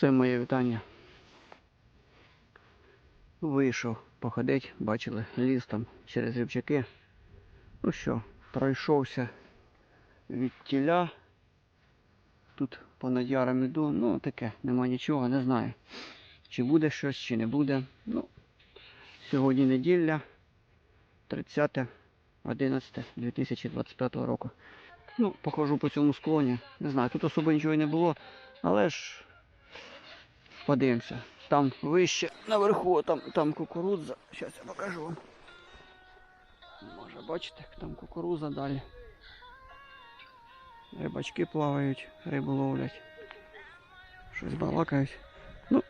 Все моє вітання. Вийшов походить, бачили, ліс там через рівчаки. Ну що, пройшовся від тіля. Тут понад яром іду, ну таке, нема нічого, не знаю. Чи буде щось, чи не буде. Ну, сьогодні неділя, 30 11 2025 року. Ну, похожу по цьому склоні. Не знаю, тут особо нічого не було, але ж подивимося. Там вище, наверху, там, там кукурудза. Зараз я покажу вам. Може бачите, там кукурудза далі. Рибачки плавають, рибу ловлять. Щось балакають. Ну,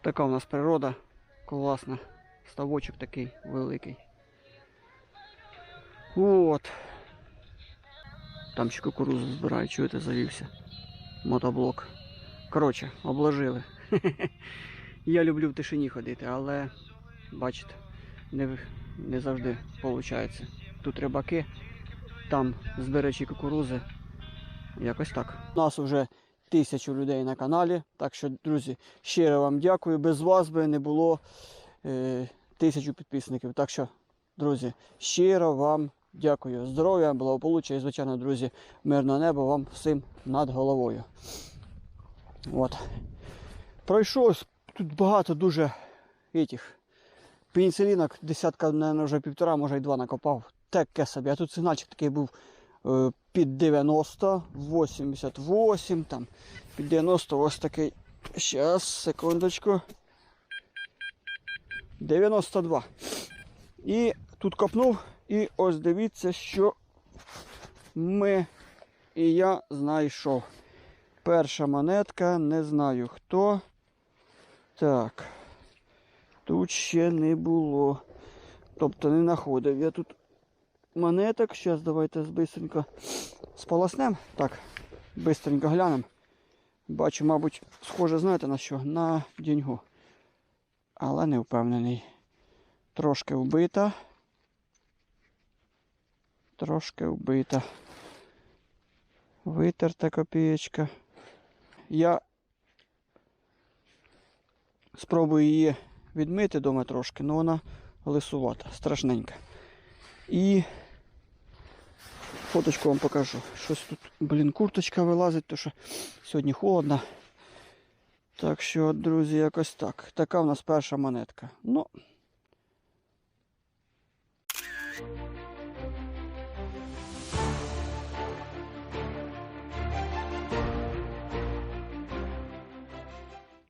така у нас природа класна. Ставочок такий великий. От. Там ще кукурузу збирають, чуєте, завівся. Мотоблок. Коротше, обложили. Я люблю в тишині ходити, але бачите, не, не завжди виходить. Тут рибаки, там збирачі кукурузи. Якось так. У нас вже тисячу людей на каналі. Так що, друзі, щиро вам дякую. Без вас би не було е, тисячу підписників. Так що, друзі, щиро вам дякую. Здоров'я, благополуччя і, звичайно, друзі, мирного неба вам всім над головою. От. Пройшов тут багато дуже этих пеніцилінок, десятка, наверное, вже півтора, може й два накопав. Таке собі. А тут сигнальчик такий був е, під 90, 88, там, під 90 ось такий. Щас, секундочку. 92. І тут копнув, і ось дивіться, що ми і я знайшов. Перша монетка, не знаю хто. Так. Тут ще не було. Тобто не знаходив. Я тут монеток. Зараз давайте бистренько сполоснем. Так, бистренько глянемо. Бачу, мабуть, схоже, знаєте на що? На деньгу. Але не впевнений. Трошки вбита. Трошки вбита. Витерта копієчка. Я спробую її відмити дома трошки, але вона лисувата, страшненька. І фоточку вам покажу. Щось тут, блін, курточка вилазить, тому що сьогодні холодно. Так що, друзі, якось так. Така в нас перша монетка. Ну.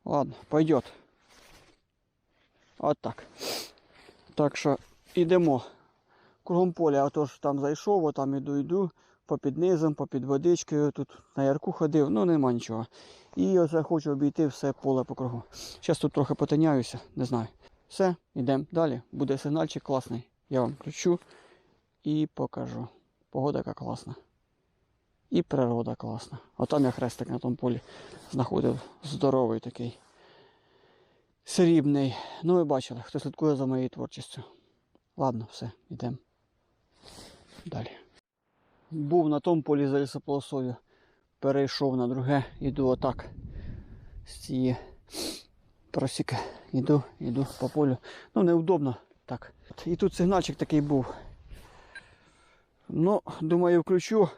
Ладно, пойдет. От так. Так що йдемо. Кругом поля, а то ж там зайшов, а там іду, йду, попід низом, попід водичкою, тут на ярку ходив, ну нема нічого. І оце хочу обійти все поле по кругу. Зараз тут трохи потиняюся, не знаю. Все, йдемо далі. Буде сигнальчик класний. Я вам включу і покажу. Погода яка класна. І природа класна. Отам я хрестик на тому полі знаходив здоровий такий. Срібний. Ну ви бачили, хто слідкує за моєю творчістю. Ладно, все, йдемо. далі. Був на тому полі за лісополосою, перейшов на друге, іду отак. З цієї просіки. Іду, іду по полю. Ну, неудобно так. І тут сигнальчик такий був. Ну, думаю, включу.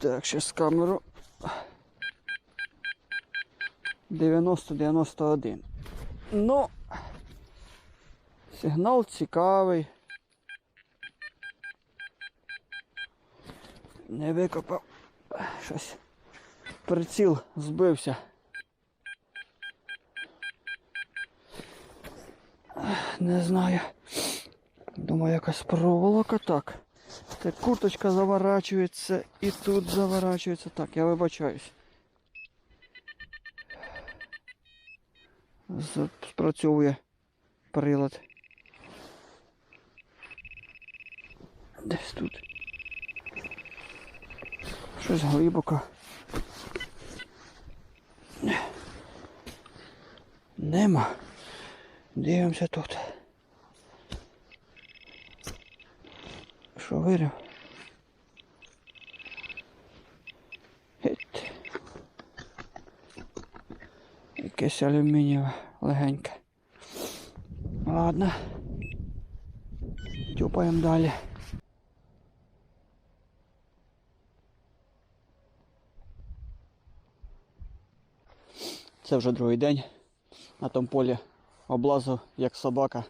Так, зараз камеру. 90-91. Ну, сигнал цікавий. Не викопав. Щось. Приціл збився. Не знаю. Думаю, якась проволока так. Так, курточка заворачується і тут заворачується. Так, я вибачаюсь. Спрацьовує прилад. Десь тут. Щось глибоко. Нема. Дивимося тут. Що вирив? Якесь алюмінієве легеньке. Ладно. Тюпаємо далі. Це вже другий день. На тому полі облазив як собака.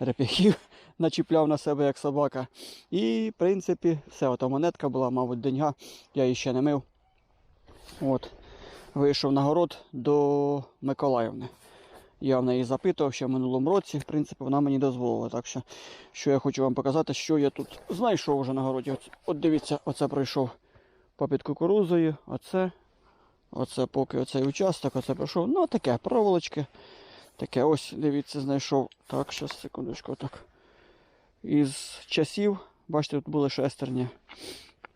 Реп'яхів начіпляв на себе як собака. І, в принципі, все, ото монетка була, мабуть, деньга. Я її ще не мив. От. Вийшов на город до Миколаївни. Я в неї запитував ще в минулому році, в принципі, вона мені дозволила. Так що, що я хочу вам показати, що я тут знайшов вже на городі. От, от дивіться, оце пройшов попід кукурузою, оце, оце поки оцей участок, оце пройшов. Ну, таке, проволочки. Таке ось, дивіться, знайшов. Так, зараз, секундочку, так. Із часів, бачите, тут були шестерні.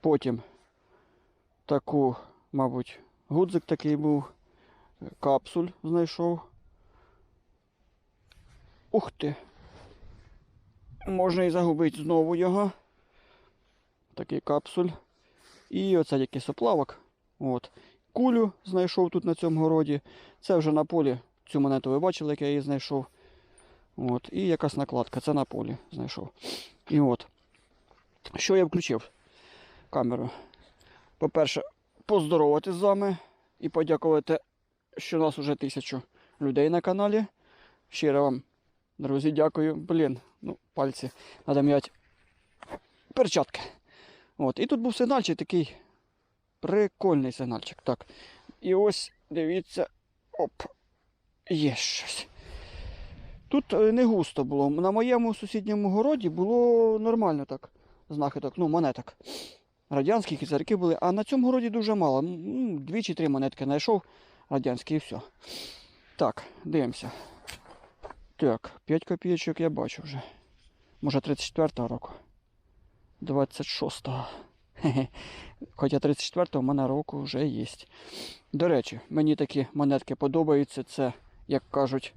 Потім таку, мабуть, гудзик такий був. Капсуль знайшов. Ух ти. Можна і загубити знову його. Такий капсуль. І оце якийсь оплавок. От. Кулю знайшов тут на цьому городі. Це вже на полі. Цю монету ви бачили, як я її знайшов. От. І якась накладка. Це на полі знайшов. І от. Що я включив? Камеру. По-перше, поздоровати з вами і подякувати, що нас вже тисячу людей на каналі. Щиро вам, друзі, дякую. Блін, ну, пальці треба м'яти. Перчатки. От. І тут був сигнальчик такий прикольний сигнальчик. Так. І ось, дивіться, оп, є щось. Тут е, не густо було. На моєму сусідньому городі було нормально так. Знахідок, ну, монеток. Радянські кізарки були, а на цьому городі дуже мало. Дві чи три монетки знайшов радянські і все. Так, дивимося. Так, 5 копійочок я бачу вже. Може 34-го року. 26-го. Хоча 34-го в мене року вже є. До речі, мені такі монетки подобаються. Це, як кажуть,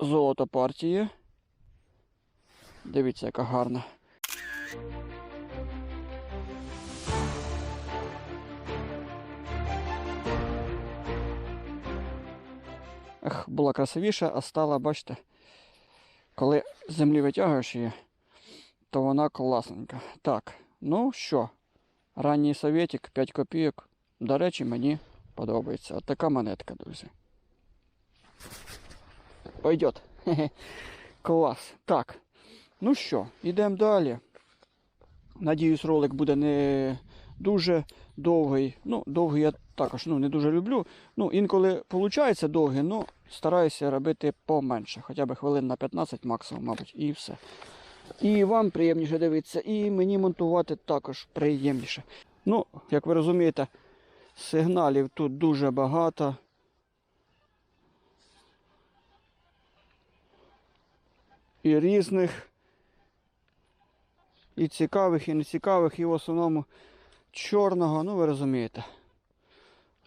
золото партії. Дивіться, яка гарна. Ех, була красивіша, а стала, бачите, коли землі витягуєш її, то вона класненька. Так, ну що, ранній совєтик, 5 копійок. До речі, мені подобається. От така монетка, друзі. Пойдет. Клас. Так. Ну що, йдемо далі. Надіюсь, ролик буде не дуже довгий. Ну, довгий я також ну, не дуже люблю. Ну, інколи виходить довгий, ну стараюся робити поменше. Хоча б хвилин на 15 максимум, мабуть, і все. І вам приємніше дивитися, і мені монтувати також приємніше. Ну, як ви розумієте, сигналів тут дуже багато. І різних, і цікавих, і нецікавих, і в основному чорного, ну ви розумієте.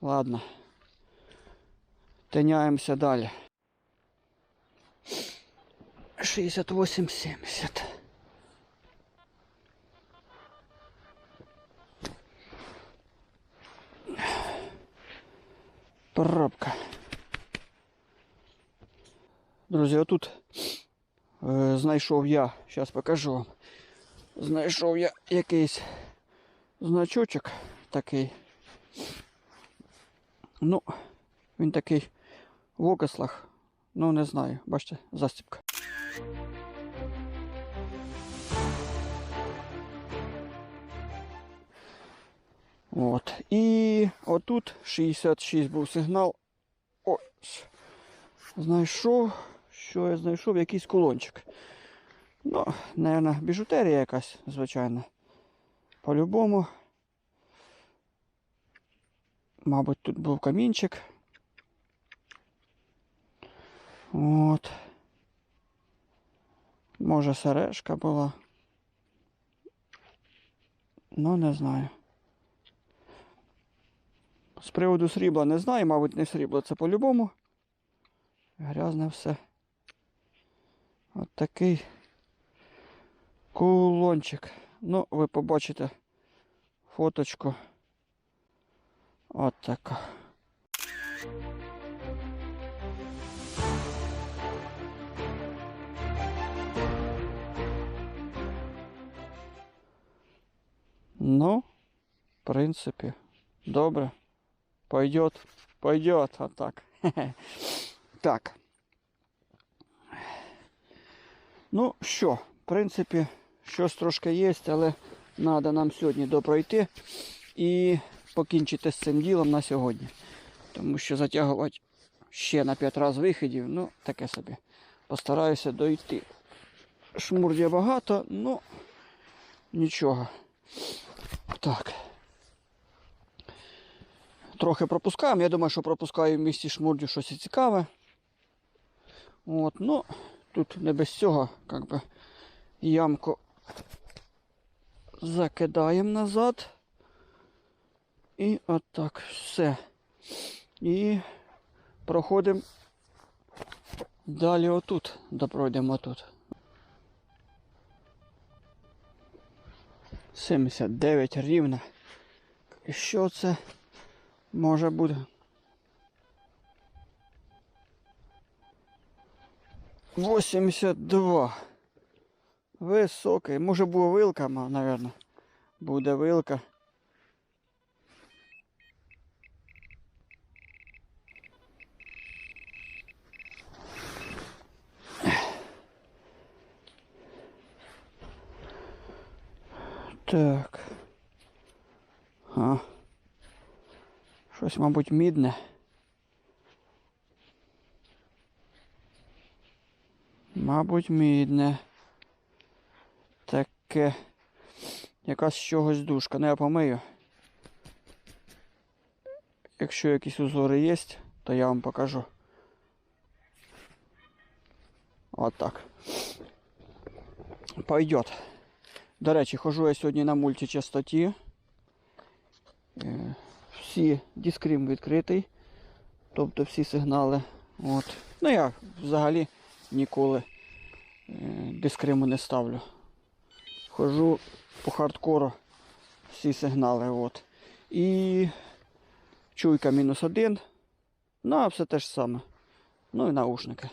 Ладно. Тиняємося далі. 68-70. Пробка. Друзі, отут знайшов я, зараз покажу вам. Знайшов я якийсь значочок такий. Ну, він такий в окислах. Ну, не знаю, бачите, застібка. От. І отут 66 був сигнал. Ось. Знайшов. Що я знайшов? Якийсь кулончик. Ну, напевно, біжутерія якась, звичайно. По-любому. Мабуть, тут був камінчик. От. Може сережка була. Ну, не знаю. З приводу срібла не знаю, мабуть, не срібло це по-любому. Грязне все. От такий кулончик. Ну, ви побачите фоточку. От така. Ну, в принципі, добре. Пойдет, пойдет, вот так. Так. Ну що, в принципі, щось трошки є, але треба нам сьогодні допройти і покінчити з цим ділом на сьогодні. Тому що затягувати ще на 5 разів виходів, ну, таке собі. Постараюся дойти. Шмурдя багато, ну нічого. Так. Трохи пропускаємо. Я думаю, що пропускаю в місті шмурдю щось цікаве. От, ну, тут не без цього, як би, ямку закидаємо назад. І отак все. І проходимо далі отут, допройдемо отут. 79 рівно. І що це може бути? Восемьдесят два. Високий. Може була вилка, мабуть. Буде вилка. Так. А. Щось, мабуть, мідне. Мабуть, мідне. Таке. Якась чогось дужка. Ну я помию. Якщо якісь узори є, то я вам покажу. От так. Пойдет. До речі, хожу я сьогодні на мультичастоті. Е, Всі дискрім відкритий. Тобто всі сигнали. От. Ну я взагалі ніколи дискриму не ставлю. Хожу по хардкору всі сигнали. От. І чуйка мінус один. Ну, а все те ж саме. Ну і наушники.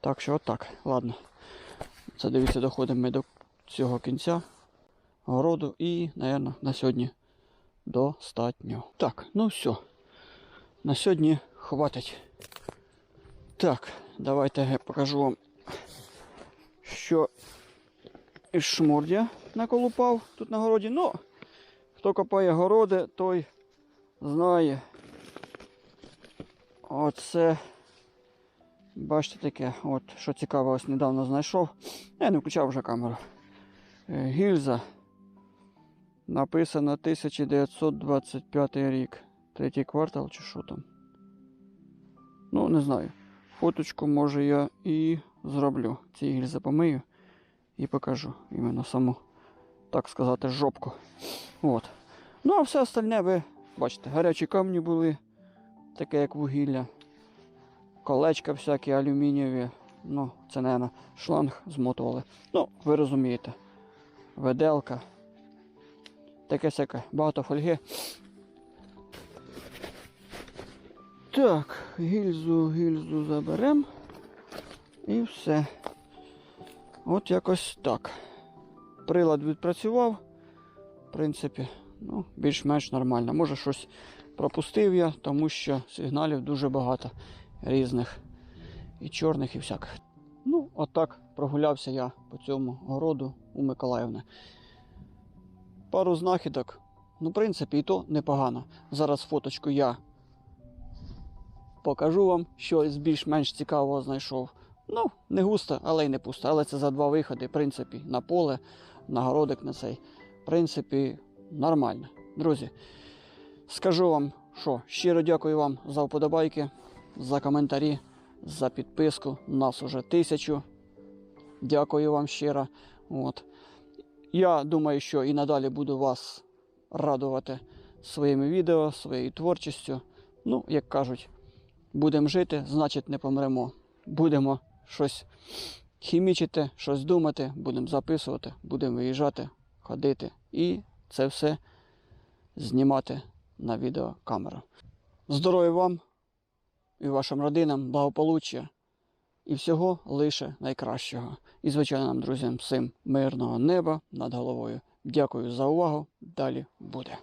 Так що отак. Ладно. Це дивіться, доходимо ми до цього кінця городу і, мабуть, на сьогодні достатньо. Так, ну все. На сьогодні хватить. Так, давайте я покажу вам, що із шмурдя наколупав тут на городі. Ну, хто копає городи, той знає. Оце, бачите таке, от, що цікаво, ось недавно знайшов. Я не включав вже камеру. Е, Гільза. Написано 1925 рік. Третій квартал чи що там. Ну, не знаю. Фоточку може я і зроблю. Ці гільзи помию і покажу іменно саму, так сказати, жопку. От. Ну, а все остальне ви бачите, гарячі камні були, таке як вугілля. Колечка всякі алюмінієві. Ну, це, мабуть, шланг змотували. Ну, ви розумієте. Веделка. Таке всяке. Багато фольги. Так, гільзу, гільзу заберемо. І все. От якось так. Прилад відпрацював. В принципі, ну, більш-менш нормально. Може щось пропустив я, тому що сигналів дуже багато різних. І чорних, і всяких. Ну, отак прогулявся я по цьому городу у Миколаївни. Пару знахідок. Ну, в принципі, і то непогано. Зараз фоточку я покажу вам, що з більш-менш цікавого знайшов. Ну, не густо, але й не пусто. Але це за два виходи, в принципі, на поле, на городик на цей. В принципі, нормально. Друзі, скажу вам, що щиро дякую вам за вподобайки, за коментарі, за підписку. Нас уже тисячу. Дякую вам щиро. От. Я думаю, що і надалі буду вас радувати своїми відео, своєю творчістю. Ну, як кажуть, будемо жити, значить не помремо. Будемо щось хімічити, щось думати, будемо записувати, будемо виїжджати, ходити і це все знімати на відеокамеру. Здоров'я вам і вашим родинам, благополуччя і всього лише найкращого. І, звичайно, нам, друзям, всім мирного неба над головою. Дякую за увагу. Далі буде.